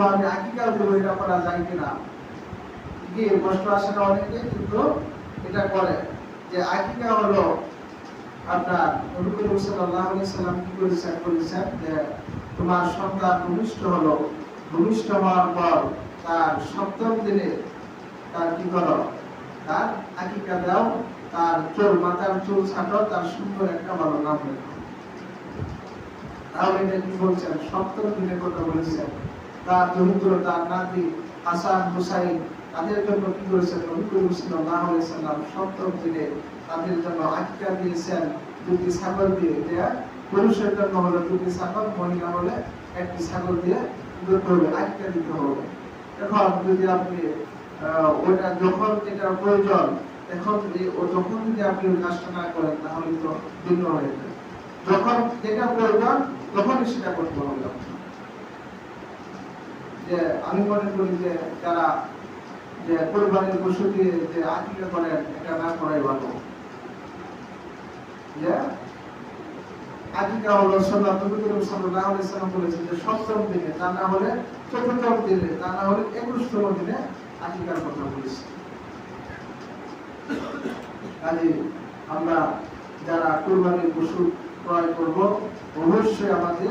করব আমি আকিকা এটা করা যায় কিনা? কি কষ্ট আসে না কিন্তু এটা করে যে আকিকা হলো আপনার নবী সাল্লাল্লাহু সাল্লাম কি করেছেন? বলেছেন যে তোমার সন্তান ভূমিষ্ঠ হলো। ভূমিষ্ঠ হওয়ার পর তার সপ্তম দিনে তার কি করো তার আকিকা দাও, তার চুল মাথার চুল ছাটো, তার সুন্দর একটা ভালো নাম লেখো। তাহলে এটা কি বলছেন? সপ্তম দিনের কথা বলেছেন। তার দরিদ্র তার নাতি হাসান, হুসাইন, তাদের জন্য কি করেছেন? নবী করিম সাল্লাল্লাহু সাল্লাম সপ্তম দিনে তাদের জন্য আকিকা দিয়েছেন দুটি ছাগল দিয়ে। দেয়া পুরুষের জন্য হলো দুটি ছাগল, মহিলা হলে একটি ছাগল দিয়ে দিতে হবে দিতে হবে। এখন যদি আপনি ওটা যখন এটা প্রয়োজন, এখন যদি যখন যদি আপনি ওই কাজটা না করেন, তাহলে তো ভিন্ন হয়ে যায় যখন যেটা প্রয়োজন, তখনই সেটা করতে হবে। যে আমি মনে করি যে যারা যে পশু দিয়ে যে আকিকা করেন এটা না করাই ভালো। যে হলো যে সপ্তম দিনে তা না হলে দিনে তা না হলে একুশতম দিনে কথা বলেছে। কাজে আমরা যারা কোরবানির পশু ক্রয় করব, অবশ্যই আমাদের